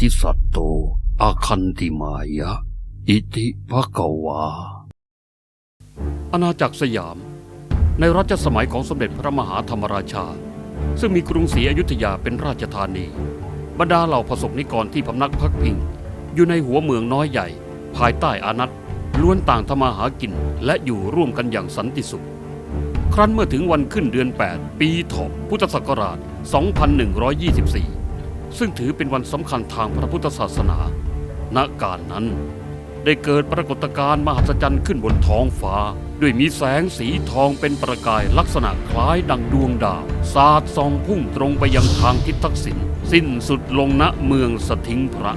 ธิสัตโตอาคันติมายะ อิติภะกวา อาณาจักรสยาม ในรัชสมัยของสมเด็จพระมหาธรรมราชา ซึ่งมีกรุงศรีอยุธยาเป็นราชธานี บรรดาเหล่าประสบนิกรที่พำนักพักพิง อยู่ในหัวเมืองน้อยใหญ่ ภายใต้อานัตล้วนต่างทำมาหากินและอยู่ร่วมกันอย่างสันติสุข ครั้นเมื่อถึงวันขึ้นเดือน 8 ปีถาะพุทธศักราช 2124 ซึ่งถือเป็นวันสำคัญทางพระพุทธศาสนา ณการนั้น ได้เกิดปรากฏการณ์มหัศจรรย์ขึ้นบนท้องฟ้า ด้วยมีแสงสีทองเป็นประกายลักษณะคล้ายดังดวงดาวสาดส่องพุ่งตรงไปยังทางทิศทักษิณสิ้นสุดลงณเมืองสถิงพระ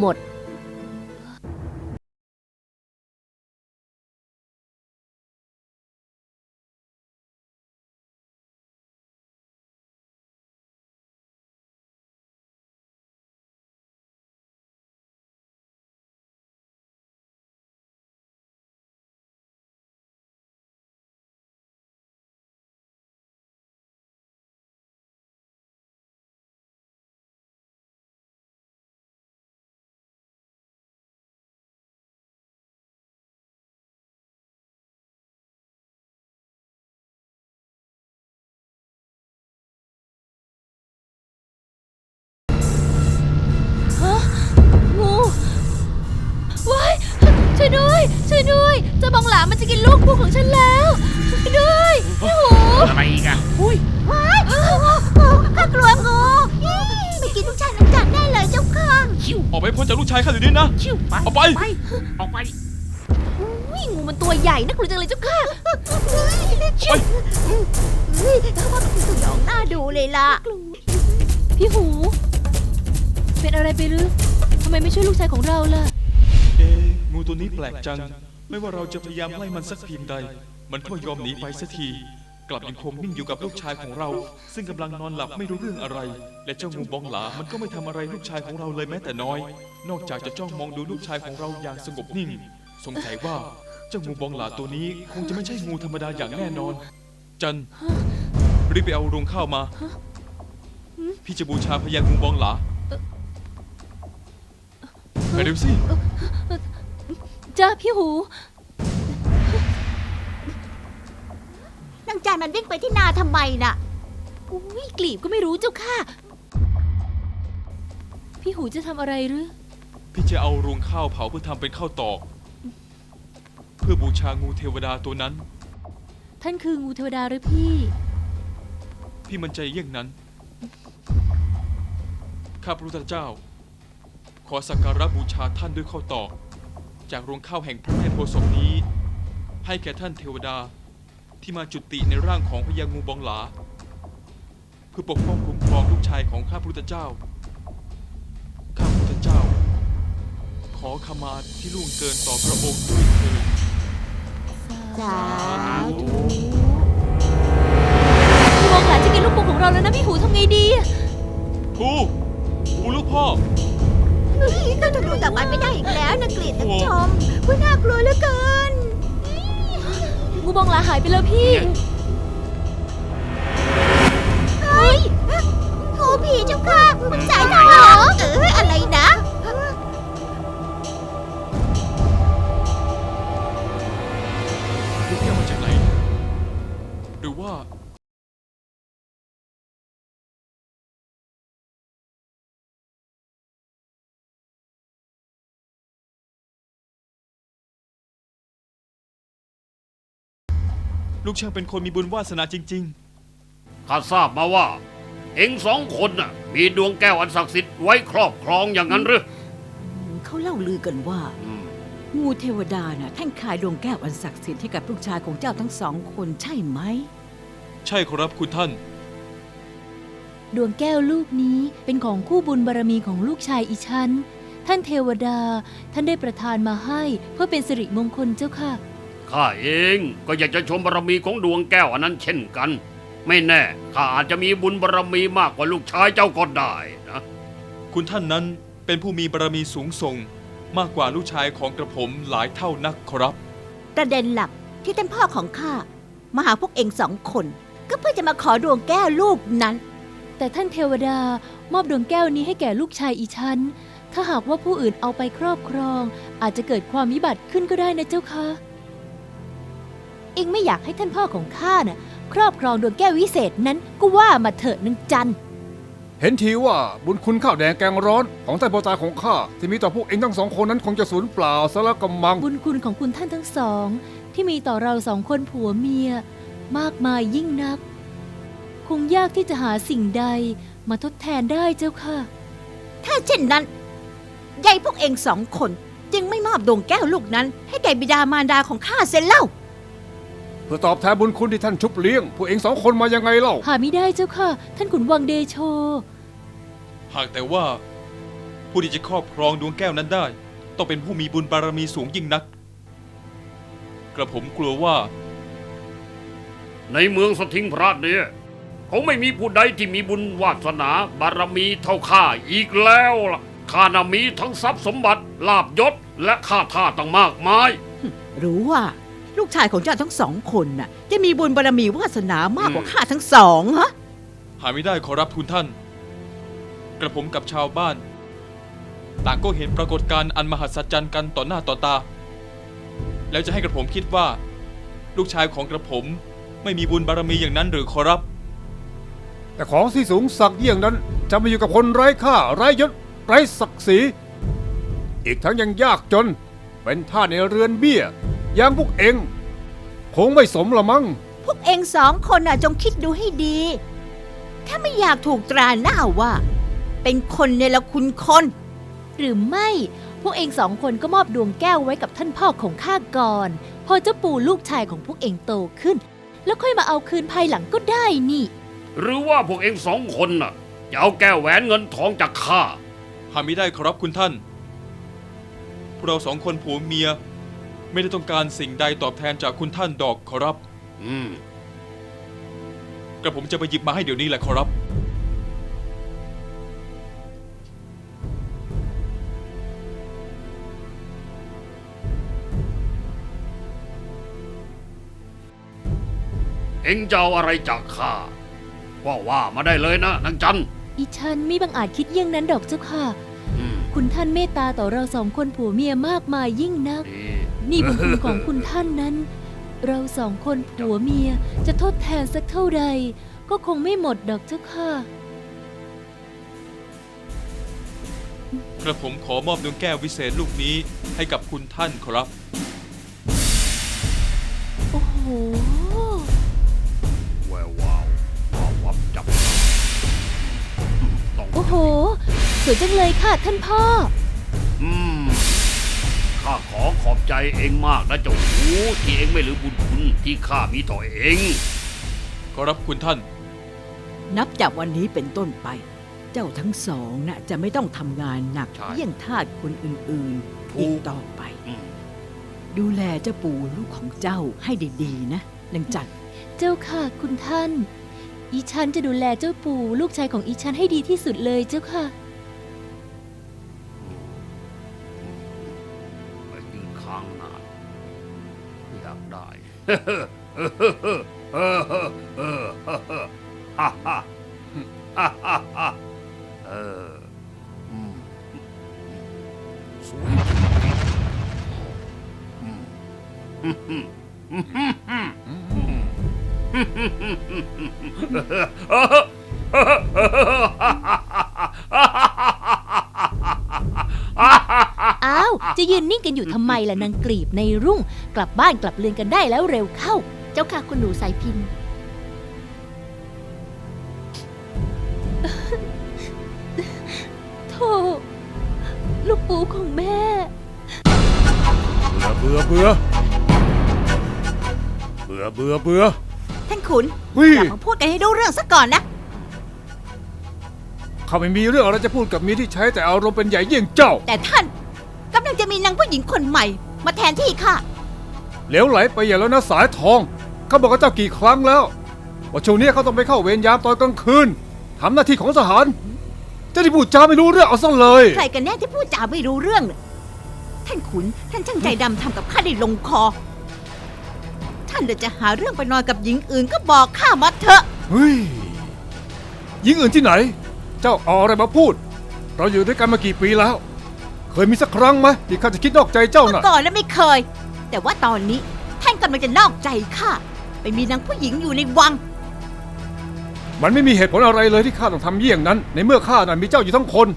หมด ช่วยด้วยช่วยด้วยเจ้าบองหลามันจะกินลูกปูของฉันแล้วช่วยด้วยพี่หูอะไรอีกอะอุ้ยว้ายข้ากลัวงูไม่กินทุกชายนันจัดได้เลยเจ้าค่ะชิวออกไปพ้นจากลูกชายข้าเดี๋ยวนี้นะชิวไปออกไปออกไปอุ้ยงูมันตัวใหญ่นักกลัวจังเลยเจ้าค่ะไปเฮ้ยถ้าว่ามันสยองน่าดูเลยล่ะพี่หู เป็นอะไรไปหรือทำไมไม่ช่วยลูกชายของเราล่ะเอ๊ะ งูตัวนี้แปลกจัง ไม่ว่าเราจะพยายามไล่มันสักเพียงใด มันก็ไม่ยอมหนีไปสักที กลับยังคงนิ่งอยู่กับลูกชายของเรา ซึ่งกำลังนอนหลับไม่รู้เรื่องอะไร และเจ้างูบองหลา มันก็ไม่ทำอะไรลูกชายของเราเลยแม้แต่น้อย นอกจากจะจ้องมองดูลูกชายของเราอย่างสงบนิ่ง สงสัยว่าเจ้างูบองหลาตัวนี้คงจะไม่ใช่งูธรรมดาอย่างแน่นอน จันรีบไปเอารวงข้าวมา พี่จะบูชาพญางูบองหลา ไปเร็วสิจ้าพี่หูนางจานมันวิ่งไปที่นาทำไมน่ะอุ้ยกลีบก็ไม่รู้เจ้าค่ะ พี่หูจะทำอะไรหรือ พี่จะเอารวงข้าวเผาเพื่อทำเป็นข้าวตอก เพื่อบูชางูเทวดาตัวนั้น ท่านคืองูเทวดาหรือพี่ พี่มันใจเยี่ยงนั้น ข้าพระพุทธเจ้า ขอสักการะบูชาท่านด้วยข้าวตอก จากรวงข้าวแห่งพระแม่โพธิ์ศพนี้ ให้แก่ท่านเทวดาที่มาจุติในร่างของพญางูบองหลา เพื่อปกป้องคุ้มครองลูกชายของข้าพระพุทธเจ้า ข้าพระพุทธเจ้า ขอขมาที่ล่วงเกินต่อพระองค์ด้วยเถิด สาธุ พี่มองหลานจะกินลูกปูของเราแล้วนะพี่หูทำไงดีอะปูปูลูกพ่อ เฮ้ยก็จะดูต่อไปไม่ได้อีกแล้วนะกรีดนักชมว่าน่ากลัวเหลือเกิน งูบองหลาหายไปแล้วพี่ เฮ้ยโงูผีเจ้าค่ะคุณสายทองเหรอเอออะไรนะ ลูกช่างเป็นคนมีบุญวาสนาจริง ข้าทราบมาว่า เองสองคนน่ะ มีดวงแก้วอันศักดิ์สิทธิ์ไว้ครอบครองอย่างนั้นหรือเขาเล่าลือกันว่า อืมงูเทวดาน่ะท่านขายดวงแก้วอันศักดิ์สิทธิ์ให้กับลูกชายของเจ้าทั้งสองคนใช่ไหม ๆ ใช่ครับคุณท่าน ดวงแก้วลูกนี้เป็นของคู่บุญบารมีของลูกชายอีฉัน ท่านเทวดา ท่านได้ประทานมาให้ เพื่อเป็นสิริมงคลเจ้าค่ะ ข้าเองก็อยากจะชมบารมีของดวงแก้วอันนั้นเช่นกัน ไม่แน่ข้าอาจจะมีบุญบารมีมากกว่าลูกชายเจ้าก็ได้นะคุณท่านนั้นเป็นผู้มีบารมีสูงส่งมากกว่าลูกชายของกระผมหลายเท่านักครับ ประเด็นหลักที่ท่านพ่อของข้ามาหาพวกเองสองคน ก็เพื่อจะมาขอดวงแก้วลูกนั้น แต่ท่านเทวดามอบดวงแก้วนี้ให้แก่ลูกชายอีฉัน ถ้าหากว่าผู้อื่นเอาไปครอบครอง อาจจะเกิดความวิบัติขึ้นก็ได้นะเจ้าค่ะเองไม่อยากให้ท่านพ่อของข้าน่ะครอบครองดวงแก้ววิเศษนั้นก็ว่ามาเถิดนางจันเห็นทีว่าบุญคุณข้าวแดงแกงร้อนของท่านพ่อตาของข้าที่มีต่อพวกเองทั้งสองคนนั้นคงจะสูญเปล่าซะละกำมัง บุญคุณของคุณท่านทั้งสอง ที่มีต่อเราสองคนผัวเมีย มากมายยิ่งนัก คงยากที่จะหาสิ่งใดมาทดแทนได้เจ้าค่ะ ถ้าเช่นนั้นยายพวกเองสองคนจึงไม่มอบดวงแก้วลูกนั้น ให้แก่บิดามารดาของข้าเสียเล่า เพื่อตอบแทนบุญคุณที่ท่านชุบเลี้ยงพวกเองสองคนมายังไงเล่า หาไม่ได้เจ้าค่ะ ท่านขุนวังเดโช หากแต่ว่า ผู้ที่จะครอบครองดวงแก้วนั้นได้ ต้องเป็นผู้มีบุญบารมีสูงยิ่งนัก กระผมกลัวว่า ในเมืองสถิงพระเนี่ยคงไม่มีผู้ใดที่มีบุญวาสนาบารมีเท่าข้าอีกแล้วล่ะข้านามีทั้งทรัพย์สมบัติลาบยศและข้าท่าต่างมากมาย รู้ว่า ลูกชายของเจ้าทั้งสองคนน่ะ จะมีบุญบารมีวาสนามากกว่าข้าทั้งสองฮะ หาไม่ได้ขอรับทุนท่าน กระผมกับชาวบ้าน ต่างก็เห็นปรากฏการณ์อันมหัศจรรย์กันต่อหน้าต่อตา แล้วจะให้กระผมคิดว่า ลูกชายของกระผมไม่มีบุญบารมีอย่างนั้นหรือขอรับ แต่ของที่สูงสักดิ์เยี่ยงนั้น จะมาอยู่กับคนไร้ค่าไร้ยศไร้ศักดิ์ศรีอีกทั้งยังยากจน เป็นท่าสในเรือนเบี้ยอย่างพวกเอง คงไม่สมละมั้ง พวกเองสองคนน่ะจงคิดดูให้ดี ถ้าไม่อยากถูกตราหน้าว่า เป็นคนเนรคุณคน หรือไม่ พวกเองสองคนก็มอบดวงแก้วไว้กับท่านพ่อของข้าก่อน พอเจ้าปู่ลูกชายของพวกเองโตขึ้น แล้วค่อยมาเอาคืนภายหลังก็ได้นี่ หรือว่าพวกเองสองคนน่ะจะเอาแก้วแหวนเงินทองจากข้า หาไม่ได้ขอรับคุณท่าน พวกเราสองคนผัวเมีย ไม่ได้ต้องการสิ่งใดตอบแทนจากคุณท่านดอกขอรับ อืม กระผมจะไปหยิบมาให้เดี๋ยวนี้แหละขอรับ เอ็งจะเอาอะไรจากข้าว่าว่ามาได้เลยนะนางจัน อีฉันไม่บังอาจคิดเยี่ยงนั้นดอกเจ้าค่ะอืม คุณท่านเมตตาต่อเราสองคนผัวเมียมากมายยิ่งนักดีนี่บุญคุณของคุณท่านนั้น เราสองคนผัวเมียจะทดแทนสักเท่าใด ก็คงไม่หมดดอกเจ้าค่ะ กระผมขอมอบดวงแก้ววิเศษลูกนี้ให้กับคุณท่านขอรับ โอ้โห แวววาววาววับจับต้องโอ้โห สวยจังเลยค่ะท่านพ่อ อืม ข้าขอขอบใจเองมากนะเจ้าหูที่เองไม่ลืมบุญคุณที่ข้ามีต่อเอง ขอรับคุณท่าน นับจากวันนี้เป็นต้นไป เจ้าทั้งสองน่ะจะไม่ต้องทำงานหนักใช่เยี่ยงทาสคนอื่นๆถูกอีกต่อไป อืมดูแลเจ้าปู่ลูกของเจ้าให้ดีๆ นะนางจันเจ้าค่ะคุณท่าน อีฉันจะดูแลเจ้าปู่ลูกชายของอีฉันให้ดีที่สุดเลยเจ้าค่ะ Ha ha ha ha ha! ยืนนิ่งกันอยู่ทำไมล่ะนางกรีบในรุ่ง กลับบ้านกลับเรือนกันได้แล้วเร็วเข้า เจ้าค่ะคุณหนูสายพิน โธ่ลูกปูของแม่ เบื่อเบื่อเบื่อเบื่อเบื่อท่านขุนเฮ้ยกลับมาพูดกันให้รู้เรื่องซะก่อนนะ ข้าไม่มีเรื่องอะไรจะพูดกับเมียที่ใช้แต่อารมณ์เป็นใหญ่เยี่ยงเจ้า แต่ท่านกำ ลังจะมีนางผู้หญิงคนใหม่ มาแทนที่ข้าเหลวไหลไปอย่างแล้วนะสายทองเขาบอกกับเจ้ากี่ครั้งแล้วว่าช่วงนี้เขาต้องไปเข้าเวรยามตอนกลางคืนทำหน้าที่ของทหารเจะที่พูดจาไม่รู้เรื่องเอาซะเลย ใครกันแน่ที่พูดจาไม่รู้เรื่องน่ะท่านขุนท่านช่างใจดำทำกับข้าได้ลงคอ ท่านเดี๋ยวจะหาเรื่องไปนอนกับหญิงอื่นก็บอกข้ามาเถอะ เฮ้ยยิงอื่นที่ไหน เจ้าเอาอะไรมาพูด เราอยู่ด้วยกันมากี่ปีแล้ว เคยมีสักครั้งไหมที่ข้าจะคิดนอกใจเจ้าเมื่น่ะ อก่อนแล้วไม่เคย แต่ว่าตอนนี้ท่านกำลังจะนอกใจข้าไปมีนางผู้หญิงอยู่ในวัง มันไม่มีเหตุผลอะไรเลยที่ข้าต้องทำเยี่ยงนั้น ในเมื่อข้าน่ะมีเจ้าอยู่ทั้งคน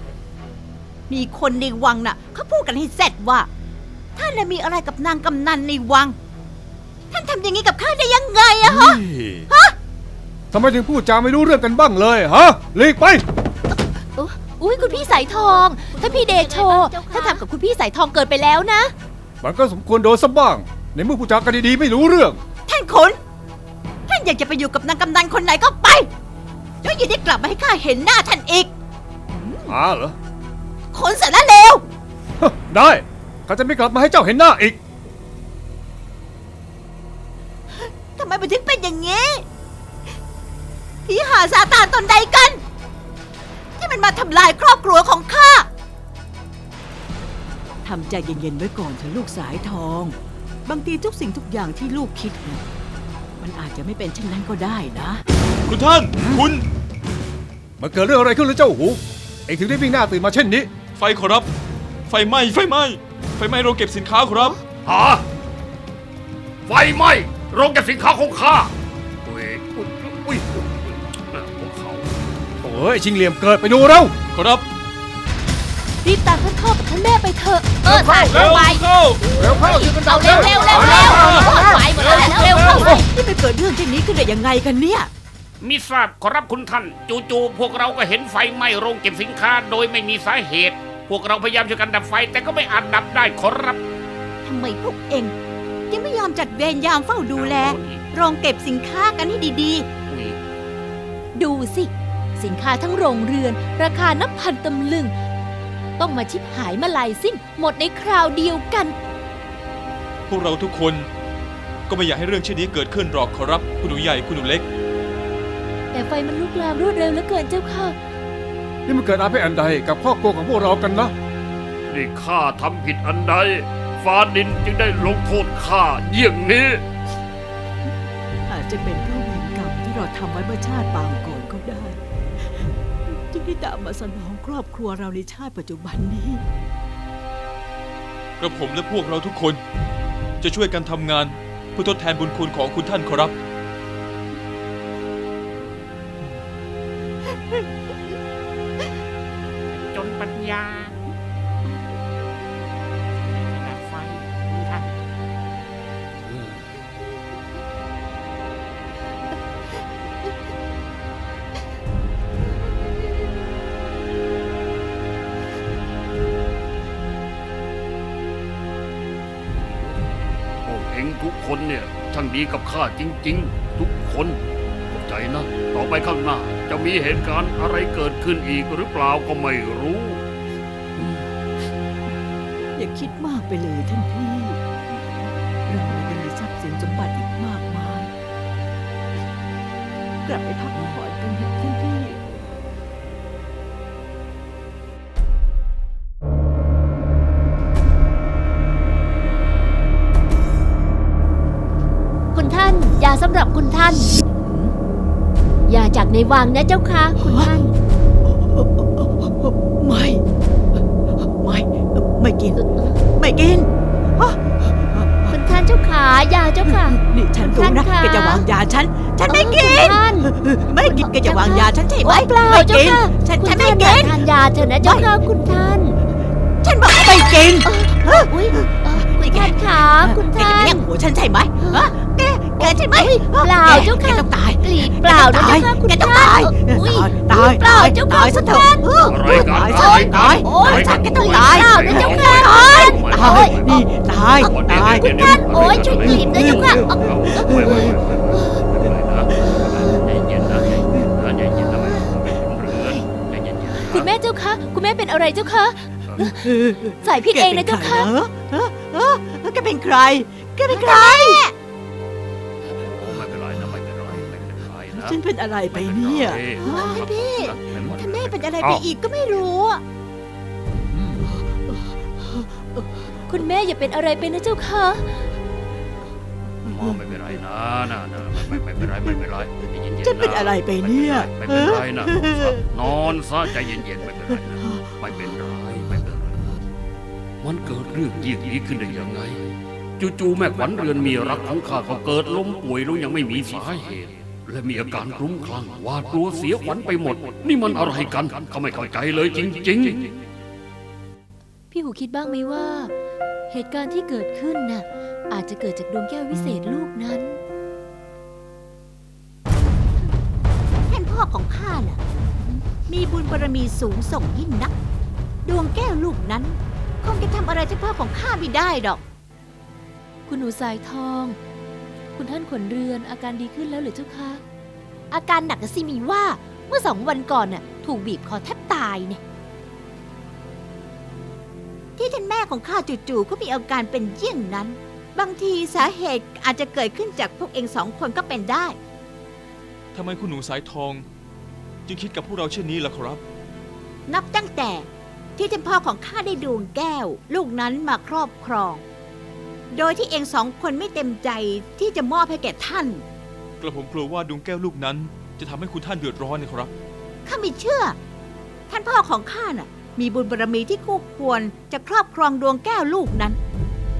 มีคนในวังน่ะเขาพูดกันให้เสร็จว่าท่านน่ะมีอะไรกับนางกำนันในวัง ท่านทำอย่างนี้กับข้าได้ยังไงอะฮะฮะทำไมถึงพูดจาไม่รู้เรื่องกันบ้างเลยฮะหลีกไป อุ๊ยอุ้ยคุณพี่สายทอง ถ้าพี่เดโชเจ้าค่ะถ้าทำกับคุณพี่สายทองเกินไปแล้วนะ มันก็สมควรโดนสักบ้าง ในเมื่อพูดจากันดีๆไม่รู้เรื่อง ท่านขุนท่านอยากจะไปอยู่กับนางกำนันคนไหนก็ไป แล้วอย่าได้กลับมาให้ข้าเห็นหน้าท่านอีกหาเหรอคนสารเลวได้เขาจะไม่กลับมาให้เจ้าเห็นหน้าอีก ทำไมมันถึงเป็นอย่างนี้ผีหาซาตานตนใดกัน ที่มันมาทำลายครอบครัวของข้าทำใจเย็นๆไว้ก่อนเถอะลูกสายทอง บางทีทุกสิ่งทุกอย่างที่ลูกคิดนะมันอาจจะไม่เป็นเช่นนั้นก็ได้นะ คุณท่าน คุณ มันเกิดเรื่องอะไรขึ้นหรือเจ้าหู เองถึงได้วิ่งหน้าตื่นมาเช่นนี้ ไฟขอรับ ไฟไหม้ ไฟไหม้ ไฟไหม้โรงเก็บสินค้าขอรับฮะไฟไหม้โรงเก็บสินค้าของข้า โอ้ยชิงเหลี่ยมเกิดไปดูเราขอรับรีบตามท่านพ่อกับท่านแม่ไปเถอะ เออท่านเร็วไปเข้าเร็วเข้าช่วยกันดับเร็วเร็วเร็วเร็วไปหมดแล้วเร็วเข้านี่ไปเกิดเรื่องเช่นนี้ขึ้นได้ยังไงกันเนี่ยมิทราบขอรับคุณท่าน จู่ๆพวกเราก็เห็นไฟไหม้โรงเก็บสินค้าโดยไม่มีสาเหตุ พวกเราพยายามช่วยกันดับไฟแต่ก็ไม่อาจดับได้ขอรับทำไมพวกเองยังไม่ยอมจัดเวรยามเฝ้าดูแล โรงเก็บสินค้ากันให้ดีอุ้ยดูสิ สินค้าทั้งโรงเรือน ราคานับพันตำลึง ต้องมาชิบหายมาลายสิ้นหมดในคราวเดียวกัน พวกเราทุกคนก็ไม่อยากให้เรื่องเช่นนี้เกิดขึ้นหรอกขอรับคุณหนูใหญ่คุณหนูเล็ก แต่ไฟมันลุกลามรวดเร็วเหลือเกินเจ้าค่ะ นี่มันเกิดอาเพศอันใดกับครอบครัวของพวกเรากันนะ นี่ข้าทำผิดอันใด ฟ้าดินจึงได้ลงโทษข้าเยี่ยงนี้ อาจจะเป็นเพราะเวรกรรมที่เราทำไว้เมื่อชาติปางก่อน ก็ได้จึงได้ตามมาสนองครอบครัวเราในชาติปัจจุบันนี้ กระผมและพวกเราทุกคน จะช่วยกันทำงานเพื่อทดแทนบุญคุณของคุณท่านขอรับ คนเนี่ยช่างดีกับข้าจริง ๆ ทุกคนเข้าใจนะ ต่อไปข้างหน้า จะมีเหตุการณ์อะไรเกิดขึ้นอีกหรือเปล่าก็ไม่รู้ อย่าคิดมากไปเลยท่านพี่เรายังมีทรัพย์สินสมบัติอีกมากมาย กลับไปพักผ่อนกันเถอะ ท่านยาจากในวังนะเจ้าค่ะคุณท่าน ไม่ ไม่ ไม่กิน ไม่กินคุณท่านเจ้าขายาเจ้าค่ะ นี่ฉันรู้นะท่านคะ แกจะวางยาฉัน ฉันไม่กินคุณท่านไม่กินแกจะวางยาฉันใช่ไหมโอ๊ยเปล่าไม่เจ้ากิน ค่ะฉันคุณฉันท่าไม่นกิน ทานยาเถอะนะเจ้าค่ะคุณท่าน ฉันบอกไม่กิน อุ้ยเอ่อคุณท่านขาคุณแกท่าจะนเลี้ยงหัวฉันใช่ไหมฮะ แกแกใช่ไหมเปล่าเจ้าแกค่ะต้องตายกรีดเปล่านะเจ้าค่ะคุณแกต้องท่าตานยอุ้ยตายเปล่าเจ้าค่ะตายซะเถอะอะไรกันตายอะซะไรตายโอ๊ยตายแกต้องตายเปล่านะเจ้าค่ะตายตายนี่ตายตายคุณท่านโอ๊ยช่วยกรีดนะเจ้าค่ะเอาไม่ไม่ไม่ไม่ไม่นะใจเย็นนะใจเย็นนะใจเย็นนะเรือนใจเย็นๆนะคุณแม่เจ้าค่ะคุณแม่เป็นอะไรเจ้าค่ะสายพิษเองนะเจ้าค่ะแกเป็นใรเหรอฮะฮะแกเป็นใครแกเป็นใคร ฉันเป็นอะไรไปเนี่ยท่านพี่ท่านแม่เป็นอะไรไปอ้าวอีกก็ไม่รู้อะคุณแม่อย่าเป็นอะไรไปนะเจ้าค่ะหมอไม่เป็นไรนะนะนะไม่ไม่เป็นไรไม่เป็นไรใจเย็นๆฉันเป็นอะไรไปเนี่ยไม่เป็นไรนะนอนซะใจเย็นๆไม่เป็นไรนะไม่เป็นไรไม่เป็นไรมันเกิดเรื่องยี่นี้ขึ้นได้ยังไงจู่ๆแม่ขวัญเรือนเมียรักของข้าก็เกิดล้มป่วยลงยังไม่มีสาเหตุ และมีอาการคลุ้มคลั่งหวาดกลัวเสียขวัญไปหมด นี่มันอะไรกันเขาไม่เข้าใจเลยจริง ๆ พี่หูคิดบ้างไหมว่า เหตุการณ์ที่เกิดขึ้นน่ะอาจจะเกิดจากดวงแก้ววิเศษลูกนั้นๆท่านพ่อของข้าน่ะ มีบุญบารมีสูงส่งยิ่งนัก ดวงแก้วลูกนั้น คงจะทำอะไรท่านพ่อของข้าไม่ได้ดอก คุณหนูสายทอง คุณท่านขนเรือนอาการดีขึ้นแล้วหรือเจ้าคะ อาการหนักกะสิมีว่าเมื่อสองวันก่อนน่ะถูกบีบคอแทบตายเนี่ย ที่ท่านแม่ของข้าจู่ๆก็มีอาการเป็นเยี่ยงนั้น บางทีสาเหตุอาจจะเกิดขึ้นจากพวกเองสองคนก็เป็นได้ ทำไมคุณหนูสายทอง จึงคิดกับพวกเราเช่นนี้ล่ะครับ นับตั้งแต่ที่ท่านพ่อของข้าได้ดวงแก้ว ลูกนั้นมาครอบครอง โดยที่เองสองคนไม่เต็มใจที่จะมอบให้แก่ท่าน กระผมกลัวว่าดวงแก้วลูกนั้น จะทำให้คุณท่านเดือดร้อนนะครับ ข้าไม่เชื่อ ท่านพ่อของข้าน่ะ มีบุญบารมีที่คู่ควรจะครอบครองดวงแก้วลูกนั้น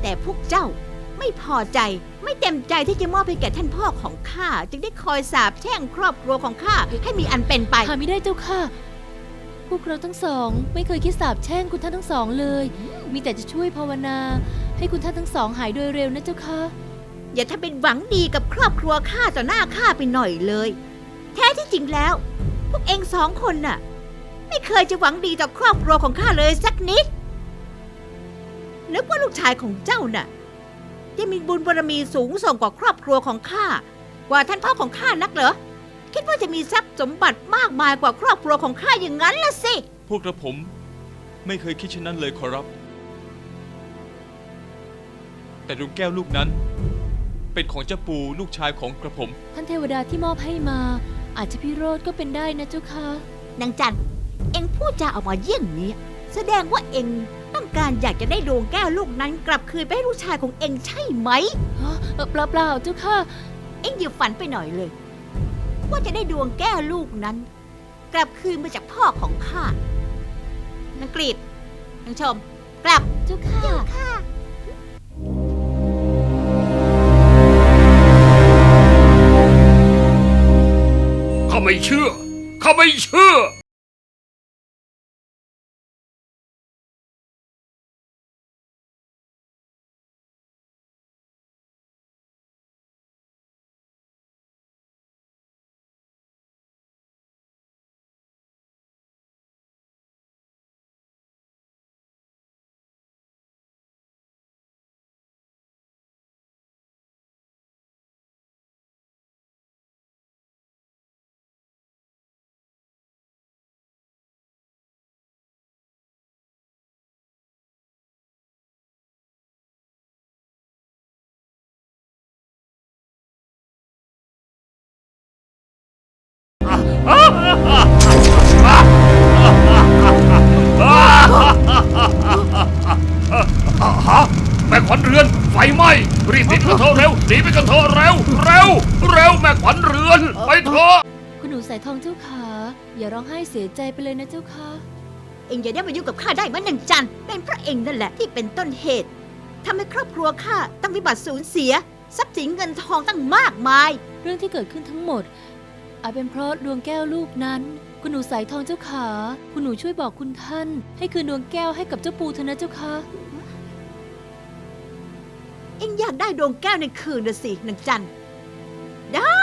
แต่พวกเจ้าไม่พอใจไม่เต็มใจที่จะมอบให้แก่ท่านพ่อของข้าจึงได้คอยสาบแช่งครอบครัวของข้าให้มีอันเป็นไป หาไม่ได้เจ้าค่ะ พวกเราทั้งสอง ไม่เคยคิดสาบแช่งคุณท่านทั้งสองเลย มีแต่จะช่วยภาวนา ให้คุณท่านทั้งสองหายโดยเร็วนะเจ้าค่ะ อย่าทำเป็นหวังดีกับครอบครัวข้าต่อหน้าข้าไปหน่อยเลย แท้ที่จริงแล้ว พวกเองสองคนน่ะ ไม่เคยจะหวังดีต่อครอบครัวของข้าเลยสักนิดนึกว่าลูกชายของเจ้าน่ะจะมีบุญบารมีสูงส่งกว่าครอบครัวของข้ากว่าท่านพ่อของข้านักเหรอคิดว่าจะมีทรัพย์สมบัติมากมายกว่าครอบครัวของข้าอย่างนั้นล่ะสิ พวกกระผม ไม่เคยคิดเช่นนั้นเลยขอรับ แต่ดวงแก้วลูกนั้น เป็นของเจ้าปูลูกชายของกระผม ท่านเทวดาที่มอบให้มา อาจจะพิโรธก็เป็นได้นะเจ้าค่ะ นางจันเอ็งพูดจาออกมาเยี่ยงนี้ แสดงว่าเอ็งต้องการอยากจะได้ดวงแก้วลูกนั้น กลับคืนไปให้ลูกชายของเอ็งใช่ไหม ฮะเอ่อเปล่าเปล่าๆเจ้าค่ะ เอ็งอย่าฝันไปหน่อยเลย ว่าจะได้ดวงแก้วลูกนั้น กลับคืนมาจากพ่อของข้านางกรีบนางชม กลับ เจ้าค่ะค่ะข้าไม่ เชื่อ ข้าไม่เชื่อ ฮะแม่ขวัญเรือน ไฟไหม้รีบหนีไปกันเถอะเร็วหนีไปกันเถอะเร็ว เร็ว เร็วแม่ขวัญเรือน ไปเถอะคุณหนูสายทองเจ้าขาอย่าร้องไห้เสียใจไปเลยนะเจ้าค่ะเอ็งอย่าได้มายุ่งกับข้าได้เหมือนนางจันเป็นเพราะเอ็งนั่นแหละที่เป็นต้นเหตุทำให้ครอบครัวข้าต้องวิบัติสูญเสีย ทรัพย์สินเงินทองตั้งมากมาย เรื่องที่เกิดขึ้นทั้งหมด อาจเป็นเพราะดวงแก้วลูกนั้น คุณหนูสายทองเจ้าขา คุณหนูช่วยบอกคุณท่าน ให้คืนดวงแก้วให้กับเจ้าปูเถอะนะเจ้าค่ะเอ็งอยากได้ดวงแก้วในคืนน่ะสินางจันได้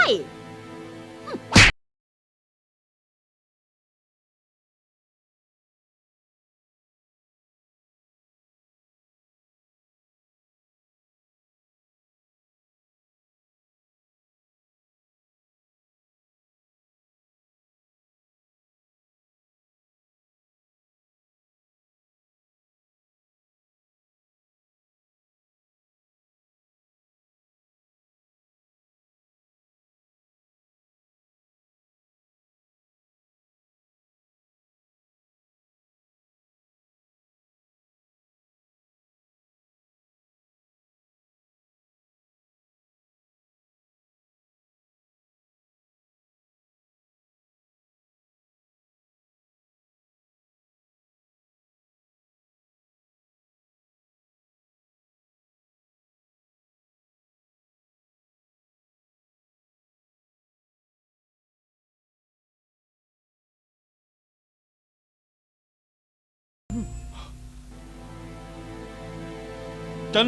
จัน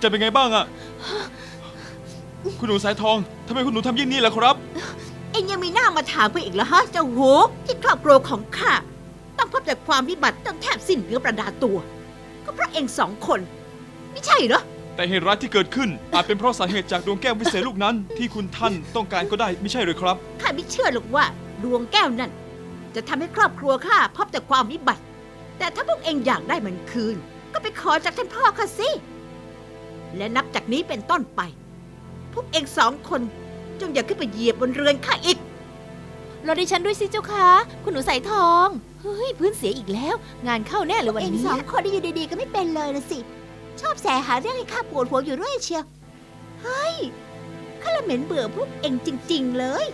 จันเป็นไงบ้างอะคุณหนูสายทองทำไมคุณหนูทำเยี่ยงนี้ล่ะครับ เอ็งยังมีหน้ามาถามกูอีกเหรอฮะเจ้าโหที่ครอบครัวของข้าต้องพบแต่ความวิบัติต้องแทบสิ้นเนื้อประดาตัว ก็เพราะเอ็งสองคน ไม่ใช่เหรอแต่เหตุร้ายที่เกิดขึ้น อาจเป็นเพราะสาเหตุจากดวงแก้ววิเศษลูกนั้น ที่คุณท่านต้องการก็ได้ไม่ใช่หรือครับข้าไม่เชื่อหรอกว่าดวงแก้วนั่นจะทำให้ครอบครัวข้าพบแต่ความวิบัติ แต่ถ้าพวกเองอยากได้มันคืน ก็ไปขอจากท่านพ่อข้าสิ และนับจากนี้เป็นต้นไป พวกเองสองคนจงอย่าขึ้นไปเหยียบบนเรือนข้าอีก รอดิฉันด้วยสิเจ้าคะคุณหนูสายทอง เฮ้ย พื้นเสียอีกแล้ว งานเข้าแน่เลยวันเองนี้ สองคนที่อยู่ดีๆก็ไม่เป็นเลยนะสิ ชอบแสหาเรื่องให้ข้าปวดหัวอยู่เรื่อยเชียว เฮ้ย ข้าละเหม็นเบื่อพวกเองจริง ๆ เลย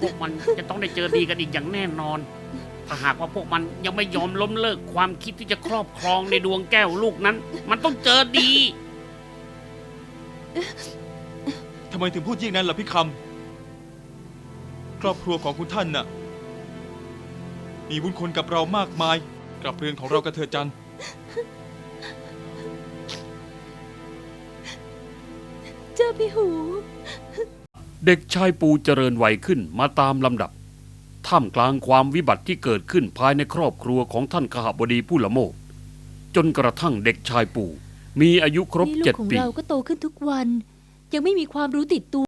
พวกมันจะต้องได้เจอดีกันอีกอย่างแน่นอน ถ้าหากว่าพวกมันยังไม่ยอมล้มเลิกความคิดที่จะครอบครองในดวงแก้วลูกนั้น มันต้องเจอดี ทำไมถึงพูดยิ่งนั้นล่ะพี่คำครอบครัวของคุณท่านน่ะ มีบุญคุณกับเรามากมายกลับเรือนของเรากระเถิดจันทร์เจ้าพี่หู เด็กชายปูเจริญวัยขึ้นมาตามลำดับ ท่ามกลางความวิบัติที่เกิดขึ้นภายในครอบครัวของท่านขหบดีผู้ละโมบจนกระทั่งเด็กชายปูมีอายุครบนี่ลูเจ็กดของปี เราก็โตขึ้นทุกวัน ยังไม่มีความรู้ติดตัว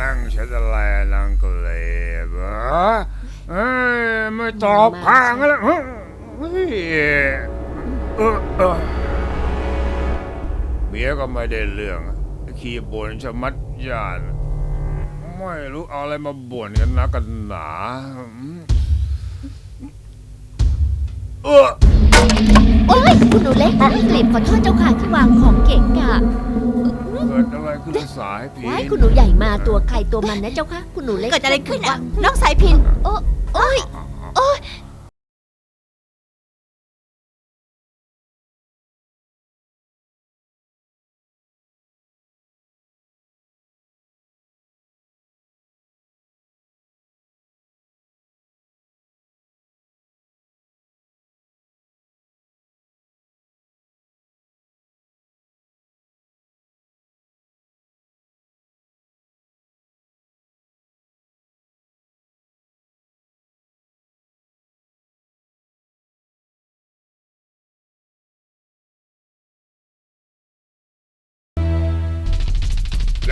นั่งเฉยแลนังก็เลยบเอ้ยไม่ตอบพางแล้วเฮ้ยเออเออเมียก็ไม่ได้เรื่องขี้บ่นชะมัดยานไม่รู้เอาอะไรมาบ่นกันนะกันหนาเออโอ้ยคุณหนูเล็กกลีบขอโทษเจ้าค่ะที่วางของเก่งอะ เกิดอะไรขึ้นสายพีว้คุณหนูใหญ่มาตัวใครตัวมันนะเจ้าคะคุณหนูเล็กเกิดอะไรขึ้นอะน้องสายพินโอ้โอ้ยโอ้ย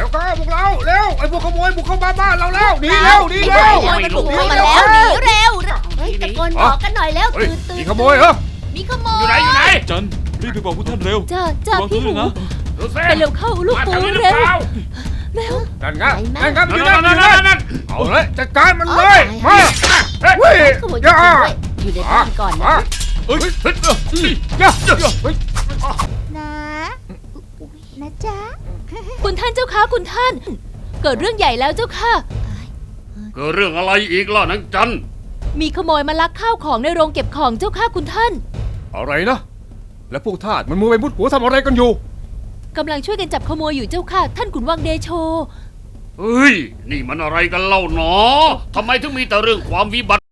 วเข้าพวกเราเร็วไอ้พวกขโมยบุกเข้ามาบ้านเราแล้วหนีเร็วหนีเร็ว มันบุกเข้ามาแล้วหนีเร็วเฮ้ยตะโกนบอกกันหน่อยแล้วเฮ้ยตื่นตื่นมีขโมยเหรอมีขโมยอยู่ไหนอยู่ไหนจันทร์รีบไปบอกผู้ท่านเร็วจ้าจ้าระวังพี่ตัวหูด้วยนะดูสิไปเร็วเข้าลูกมาปูทางนี้หรือเร็วเปล่าเร็ว นั่นไงไหนนะนั่นไงมันอยู่นั่นั่นนอนั่นยู่นั่นั่นนนั่นเอาเลยจัดการมันอ๋อเลยตายมาเฮ้ยขโมยอย่าจริงๆด้วยอยู่ในบ้านก่อนนะเอ้ยเฮ้ยเอ้ยอย่าอย่าเฮ้ย นะนะจ๊ะ คุณท่านเจ้าค่ะคุณท่าน เกิดเรื่องใหญ่แล้วเจ้าค่ะ เกิดเรื่องอะไรอีกล่ะนางจันมีขโมยมาลักข้าวของในโรงเก็บของเจ้าค่ะคุณท่าน อะไรนะ แล้วพวกทาสมันมือไปมุดหัวทำอะไรกันอยู่กำลังช่วยกันจับขโมยอยู่เจ้าค่ะ ท่านขุนวังเดโช เฮ้ย นี่มันอะไรกันเล่าหนอทำไมถึงมีแต่เรื่องความวิบัติ